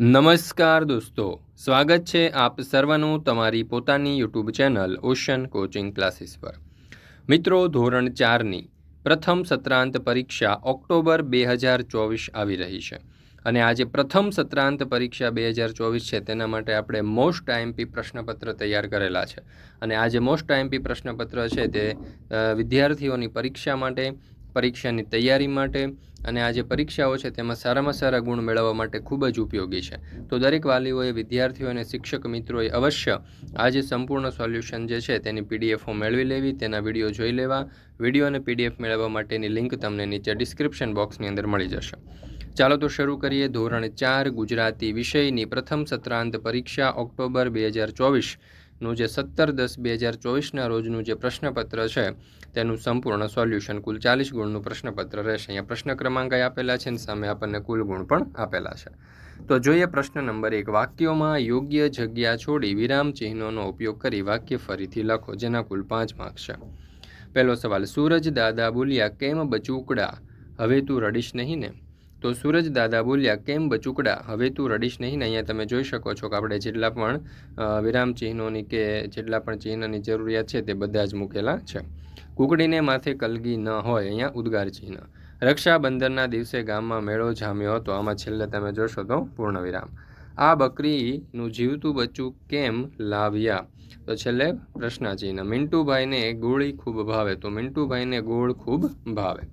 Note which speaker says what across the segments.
Speaker 1: નમસ્કાર દોસ્તો, સ્વાગત છે આપ સર્વનું તમારી પોતાની YouTube channel ocean coaching classes પર. મિત્રો, ધોરણ ચારની પ્રથમ સત્રાંત પરીક્ષા ઓક્ટોબર બે હજાર ચોવીસ આવી રહી છે. અને આજે પ્રથમ સત્રાંત પરીક્ષા બે હજાર ચોવીસ છે, તેના માટે આપણે મોસ્ટ આઈએમપી પ્રશ્નપત્ર તૈયાર કરેલા છે. અને આ જે મોસ્ટ આઈએમપી પ્રશ્નપત્ર છે, તે વિદ્યાર્થીઓની પરીક્ષા માટે પરીક્ષાની તૈયારી માટે અને આ જે પરીક્ષાઓ છે તેમાં સારામાં સારા ગુણ મેળવવા માટે ખૂબ જ ઉપયોગી છે. તો દરેક વાલીઓએ, વિદ્યાર્થીઓ અને શિક્ષક મિત્રોએ અવશ્ય આ જે સંપૂર્ણ સોલ્યુશન જે છે તેની પીડીએફો મેળવી લેવી, તેના વીડિયો જોઈ લેવા. વીડિયો અને પીડીએફ મેળવવા માટેની લિંક તમને નીચે ડિસ્ક્રિપ્શન બોક્સની અંદર મળી જશે. ચાલો તો શરૂ કરીએ. ધોરણ ચાર ગુજરાતી વિષયની પ્રથમ સત્રાંત પરીક્ષા ઓક્ટોબર બે હજાર ચોવીસનું જે સત્તર દસ બે હજાર ચોવીસના રોજનું જે પ્રશ્નપત્ર છે, તેનું સંપૂર્ણ સોલ્યુશન કુલ ચાલીસ ગુણનું પ્રશ્નપત્ર રહેશે. અહીંયા પ્રશ્ન ક્રમાંક આપેલા છે અને સામે આપણને કુલ ગુણ પણ આપેલા છે. તો જોઈએ પ્રશ્ન નંબર એક. વાક્યોમાં યોગ્ય જગ્યા છોડી વિરામ ચિહ્નોનો ઉપયોગ કરી વાક્ય ફરીથી લખો, જેના કુલ પાંચ માર્ક છે. પહેલો સવાલ. સૂરજ દાદા બોલ્યા, કેમ બચુકડા? હવે તું રડીશ નહીં ને? તો સૂરજ દાદા બોલ્યા, કેમ બચુકડા? હવે તું રડીશ નહીં ને અહીંયા તમે જોઈ શકો છો કે આપણે જેટલા પણ વિરામ ચિહ્નોની કે જેટલા પણ ચિહ્નની જરૂરિયાત છે તે બધા જ મૂકેલા છે. કુકડીને માથે કલગી ન હોય અહીંયા ઉદ્ગાર ચિહ્ન. રક્ષાબંધનના દિવસે ગામમાં મેળો જામ્યો હતો. આમાં છેલ્લે તમે જોશો તો પૂર્ણ વિરામ. આ બકરીનું જીવતું બચ્ચું કેમ લાવ્યા? તો છેલ્લે પ્રશ્નાચિહ્ન. મિન્ટુભાઈને ગોળી ખૂબ ભાવે. તો મિન્ટુભાઈને ગોળ ખૂબ ભાવે.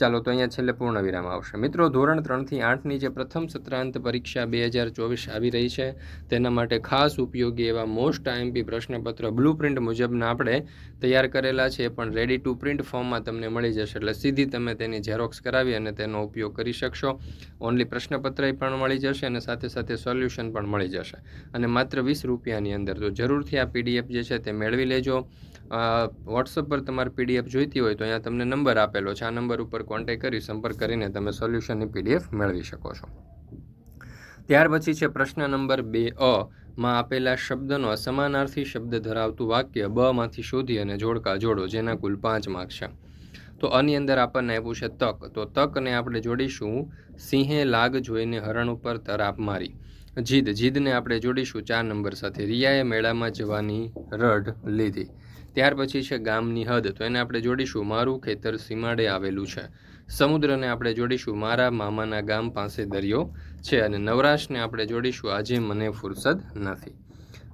Speaker 1: ચાલો તો અહીંયા છેલ્લે પૂર્ણ વિરામ આવશે. મિત્રો, ધોરણ ત્રણથી આઠની જે પ્રથમ સત્રાંત પરીક્ષા બે હજાર ચોવીસ આવી રહી છે, તેના માટે ખાસ ઉપયોગી એવા મોસ્ટ આઈએમપી પ્રશ્નપત્ર બ્લુ પ્રિન્ટ મુજબના આપણે તૈયાર કરેલા છે પણ રેડી ટુ પ્રિન્ટ ફોર્મમાં તમને મળી જશે. એટલે સીધી તમે તેની ઝેરોક્સ કરાવી અને તેનો ઉપયોગ કરી શકશો. ઓનલી પ્રશ્નપત્ર પણ મળી જશે અને સાથે સાથે સોલ્યુશન પણ મળી જશે. અને માત્ર વીસ રૂપિયાની અંદર તો જરૂરથી આ પીડીએફ જે છે તે મેળવી લેજો. વોટ્સઅપ પર તમારે પીડીએફ જોઈતી હોય તો અહીંયા તમને નંબર આપેલો છે. આ નંબર ઉપર કોન્ટેક કરી સંપર્ક કરીને તમે સોલ્યુશનની પીડીએફ મેળવી શકો છો. ત્યાર પછી છે પ્રશ્ન નંબર બે અ, માં આપેલા શબ્દનો સમાનાર્થી શબ્દ ધરાવતું વાક્ય બ માંથી શોધી અને જોડકા જોડો, જેના કુલ પાંચ માર્ક છે. તો આની અંદર આપણને આપ્યું છે તક. તો તકને આપણે જોડીશું સિંહે લાગ જોઈને હરણ ઉપર તરાપ મારી. જીદ. જીદને આપણે જોડીશું ચાર નંબર સાથે. રિયાએ મેળામાં જવાની રઢ લીધી. ત્યાર પછી છે ગામની હદ. તો એને આપણે જોડીશું. મારું ખેતર સીમાડે આવેલું છે. સમુદ્રને આપણે જોડીશું. મારા મામાના ગામ પાસે દરિયો છે અને નવરાશને આપણે જોડીશું. આજે મને ફુરસદ નથી.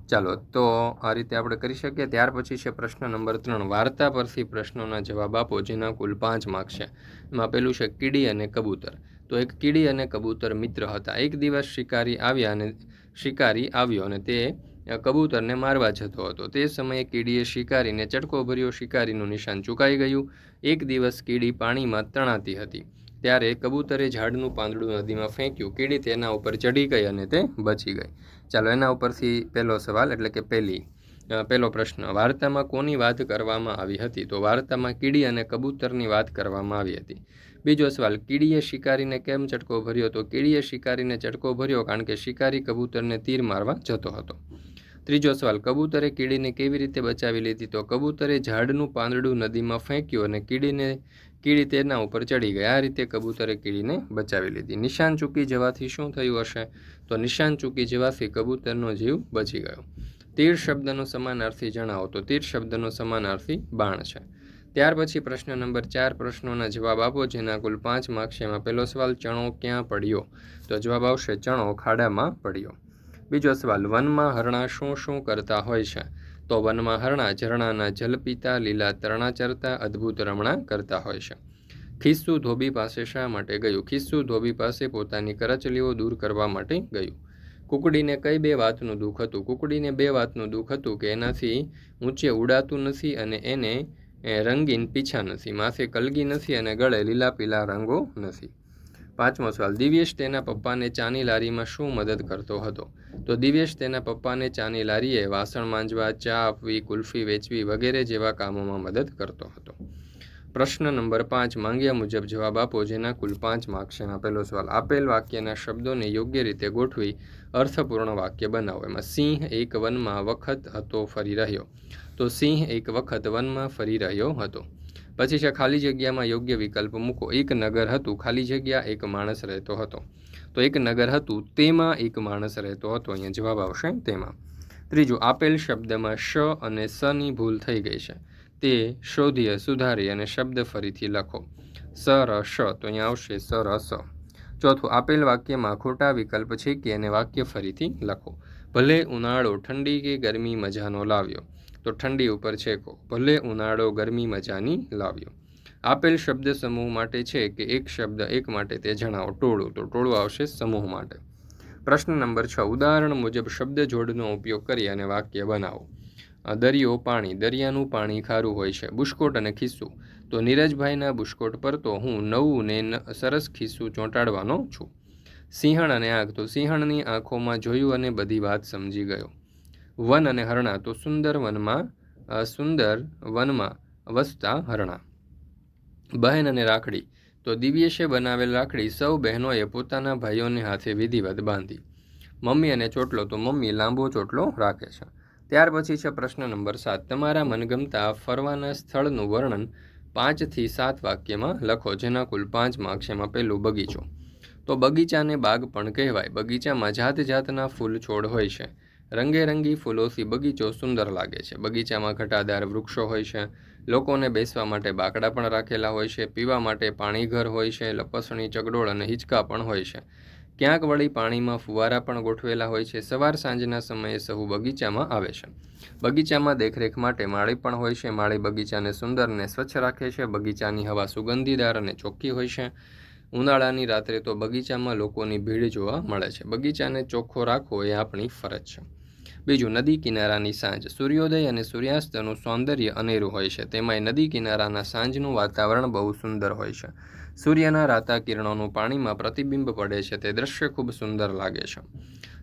Speaker 1: ચાલો, તો આ રીતે આપણે કરી શકીએ. ત્યાર પછી છે પ્રશ્ન નંબર ત્રણ. વાર્તા પરથી પ્રશ્નોના જવાબ આપો, જેના કુલ પાંચ માર્ક છે. એમાં પેલું છે કીડી અને કબૂતર. તો એક કીડી અને કબૂતર મિત્ર હતા. એક દિવસ શિકારી આવ્યા અને શિકારી આવ્યો અને તે કબૂતરને મારવા જતો હતો. તે સમયે કીડીએ શિકારીને ચટકો ભર્યો શિકારીનું નિશાન ચૂકાઈ ગયું. એક દિવસ કીડી પાણીમાં તણાતી હતી. ત્યારે કબૂતરે ઝાડનું પાંદડું નદીમાં ફેંક્યું. કીડી તેના ઉપર ચડી ગઈ અને તે બચી ગઈ. ચાલો, એના ઉપરથી પહેલો સવાલ એટલે કે પહેલી પહેલો પ્રશ્ન. વાર્તામાં કોની વાત કરવામાં આવી હતી? તો વાર્તામાં કીડી અને કબૂતરની વાત કરવામાં આવી હતી. બીજો સવાલ, કીડીએ શિકારીને કેમ ચટકો ભર્યો તો કીડીએ શિકારીને ચટકો ભર્યો કારણ કે શિકારી કબૂતરને તીર મારવા જતો હતો. ત્રીજો સવાલ, કબૂતરે કીડીને કેવી રીતે બચાવી લીધી? તો કબૂતરે ઝાડનું પાંદડું નદીમાં ફેંક્યું અને કીડીને, કીડી તેના ઉપર ચડી ગઈ. આ રીતે કબૂતરે કીડીને બચાવી લીધી. નિશાન ચૂકી જવાથી શું થયું હશે? તો નિશાન ચૂકી જવાથી કબૂતરનો જીવ બચી ગયો. તીર શબ્દનો સમાનાર્થી જણાવો તો તીર શબ્દનો સમાનાર્થી બાણ છે. ત્યાર પછી પ્રશ્ન નંબર ચાર પ્રશ્નોના જવાબ આપો, જેના કુલ પાંચ માર્ક્સ એમાં પહેલો સવાલ, ચણો ક્યાં પડ્યો? તો જવાબ આવશે ચણો ખાડામાં પડ્યો. બીજો સવાલ, વનમાં હરણા શું શું કરતા હોય છે? તો વનમાં હરણા ઝરણાના જલ પીતા લીલા તરણા ચરતા, અદ્ભુત રમણા કરતા હોય છે. ખિસ્સુ ધોબી પાસે શા માટે ગયું? ખિસ્સુ ધોબી પાસે પોતાની કરચલીઓ દૂર કરવા માટે ગયું. કુકડીને કઈ બે વાતનું દુઃખ હતું? કુકડીને બે વાતનું દુઃખ હતું કે એનાથી ઊંચે ઉડાતું નથી અને એને એ, રંગીન પીછા નથી માથે કલગી નથી અને ગળે લીલા પીલા રંગો નથી. પાંચમો સવાલ દિવ્યેશ તેના પપ્પાને ચાની લારીમાં શું મદદ કરતો હતો? તો દિવ્યેશ તેના પપ્પાને ચાની લારીએ વાસણ માંજવા ચા આપવી કુલ્ફી વેચવી વગેરે જેવા કામોમાં મદદ કરતો હતો. પ્રશ્ન નંબર પાંચ માંગ્યા મુજબ જવાબ આપો જેના કુલ પાંચ માર્ક આપેલો સવાલ આપેલ વાક્યના શબ્દોને યોગ્ય રીતે ગોઠવી અર્થપૂર્ણ વાક્ય બનાવો. એમાં સિંહ એક વનમાં વખત હતો ફરી રહ્યો. તો સિંહ એક વખત વનમાં ફરી રહ્યો હતો. પછી છે ખાલી જગ્યામાં યોગ્ય વિકલ્પ મૂકો. એક નગર હતું, ખાલી જગ્યા, એક માણસ રહેતો હતો. તો એક નગર હતું, તેમાં એક માણસ રહેતો હતો. અહીંયા જવાબ આવશે તેમાં. ત્રીજું, આપેલ શબ્દમાં શ અને સની ભૂલ થઈ ગઈ છે. તે શોધીએ સુધારી અને શબ્દ ફરીથી લખો. સ, ર, શ. તો અહીંયા આવશે સ, ર, સ. ચોથું, આપેલ વાક્યમાં ખોટા વિકલ્પ છે કે એને વાક્ય ફરીથી લખો. ભલે ઉનાળો, ઠંડી કે ગરમી મજાનો લાવ્યો. તો ઠંડી ઉપર છેકો ભલે ઉનાળો ગરમી મજાની લાવ્યો. આપેલ શબ્દ સમૂહ માટે છે કે એક શબ્દ એક માટે તે જણાવો. ટોળું. તો ટોળું આવશે સમૂહ માટે. પ્રશ્ન નંબર છ. ઉદાહરણ મુજબ શબ્દ જોડનો ઉપયોગ કરી અને વાક્ય બનાવો. દરિયો પાણી. દરિયાનું પાણી ખારું હોય છે. બુશ્કોટ અને ખિસ્સું. તો નીરજભાઈના બુશ્કોટ પર તો હું નવું ને, સરસ ખિસ્સું ચોંટાડવાનો છું. સિંહણ અને આગ. તો સિંહણની આંખોમાં જોયું અને બધી વાત સમજી ગયો. વન અને હરણા. તો સુંદર વનમાં સુંદર વનમાં વસતા હરણા. બહેન અને રાખડી. તો દિવ્યેશે બનાવેલ રાખડી સૌ બહેનોએ પોતાના ભાઈઓને હાથે વિધિવત બાંધી. મમ્મી અને ચોટલો. તો મમ્મી લાંબો ચોટલો રાખે છે. ત્યાર પછી છે પ્રશ્ન નંબર સાત. તમારા મનગમતા ફરવાના સ્થળનું વર્ણન પાંચથી સાત વાક્યમાં લખો, જેના કુલ પાંચ માર્ક્સ એમાં પહેલું બગીચો. તો બગીચાને બાગ પણ કહેવાય. બગીચામાં જાત જાતના ફૂલ છોડ હોય છે. રંગેરંગી ફૂલોથી બગીચો સુંદર લાગે છે. બગીચામાં ઘટાદાર વૃક્ષો હોય છે. લોકોને બેસવા માટે બાકડા પણ રાખેલા હોય છે. પીવા માટે પાણીઘર હોય છે. લપસણી, ચગડોળ અને હિંચકા પણ હોય છે. ક્યાંક વળી પાણીમાં ફુવારા પણ ગોઠવેલા હોય છે. સવાર સાંજના સમયે સહુ બગીચામાં આવે છે. બગીચામાં દેખરેખ માટે માળી પણ હોય છે. માળી બગીચાને સુંદર અને સ્વચ્છ રાખે છે. બગીચાની હવા સુગંધીદાર અને ચોખ્ખી હોય છે. ઉનાળાની રાત્રે તો બગીચામાં લોકોની ભીડ જોવા મળે છે. બગીચાને ચોખ્ખો રાખવો એ આપણી ફરજ છે. બીજું, નદી કિનારાની સાંજ. સૂર્યોદય અને સૂર્યાસ્તનું સૌંદર્ય અનેરું હોય છે. તેમાંય નદી કિનારાના સાંજનું વાતાવરણ બહુ સુંદર હોય છે. સૂર્યના રાતા કિરણોનું પાણીમાં પ્રતિબિંબ પડે છે. તે દ્રશ્ય ખૂબ સુંદર લાગે છે.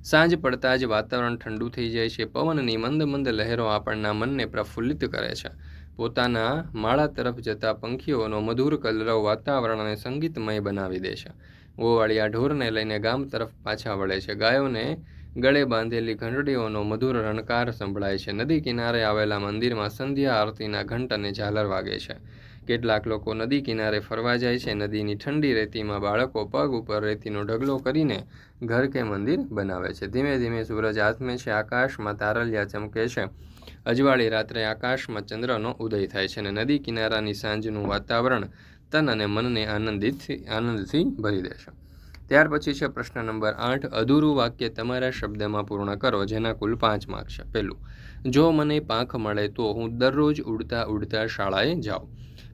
Speaker 1: સાંજ પડતા જ વાતાવરણ ઠંડુ થઈ જાય છે. પવનની મંદ મંદ લહેરો આપણના મનને પ્રફુલ્લિત કરે છે. પોતાના માળા તરફ જતા પંખીઓનો મધુર કલરવ વાતાવરણને સંગીતમય બનાવી દે છે. ગોવાળિયા ઢોરને લઈને ગામ તરફ પાછા વળે છે. ગાયોને ગળે બાંધેલી ઘંટડીઓનો મધુર રણકાર સંભળાય છે. નદી કિનારે આવેલા મંદિરમાં સંધ્યા આરતીના ઘંટ અને ઝાલર વાગે છે. કેટલાક લોકો નદી કિનારે ફરવા જાય છે. નદીની ઠંડી રેતીમાં બાળકો પગ ઉપર રેતીનો ઢગલો કરીને ઘર કે મંદિર બનાવે છે. ધીમે ધીમે સૂરજ આથમે છે. આકાશમાં તારલિયા ચમકે છે. અજવાળી રાત્રે આકાશમાં ચંદ્રનો ઉદય થાય છે અને નદી કિનારાની સાંજનું વાતાવરણ તન અને મનને આનંદિત આનંદથી ભરી દેશે ત્યાર પછી છે પ્રશ્ન નંબર આઠ. અધૂરું વાક્ય તમારા શબ્દમાં પૂર્ણ કરો, જેના કુલ પાંચ માર્ક છે. પહેલું, જો મને પાંખ મળે તો હું દરરોજ ઉડતા ઉડતા શાળાએ જાઉં.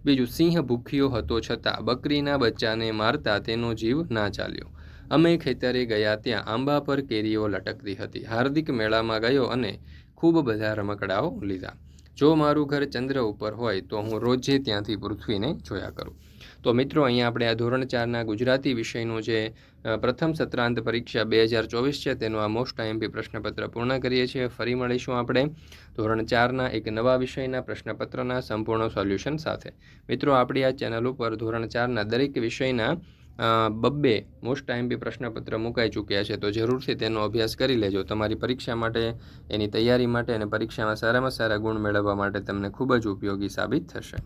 Speaker 1: બીજું, સિંહ ભૂખ્યો હતો છતાં બકરીના બચ્ચાને મારતા તેનો જીવ ના ચાલ્યો. અમે ખેતરે ગયા ત્યાં આંબા પર કેરીઓ લટકતી હતી. હાર્દિક મેળામાં ગયો અને ખૂબ બધા રમકડાઓ લીધા. જો મારું ઘર ચંદ્ર ઉપર હોય તો હું રોજે ત્યાંથી પૃથ્વીને જોયા કરું. તો મિત્રો, અહીંયા આપણે આ ધોરણ ચારના ગુજરાતી વિષયનું જે પ્રથમ સત્રાંત પરીક્ષા બે હજાર ચોવીસ છે તેનું આ મોસ્ટ આઈએમપી પ્રશ્નપત્ર પૂર્ણ કરીએ છીએ. ફરી મળીશું આપણે ધોરણ ચારના એક નવા વિષયના પ્રશ્નપત્રના સંપૂર્ણ સોલ્યુશન સાથે. મિત્રો, આપણી આ ચેનલ ઉપર ધોરણ ચારના દરેક વિષયના બબ્બે મોસ્ટ આઈએમપી પ્રશ્નપત્ર મુકાઈ ચૂક્યા છે, તો જરૂરથી તેનો અભ્યાસ કરી લેજો. તમારી પરીક્ષા માટે, એની તૈયારી માટે અને પરીક્ષામાં સારામાં સારા ગુણ મેળવવા માટે તમને ખૂબ જ ઉપયોગી સાબિત થશે.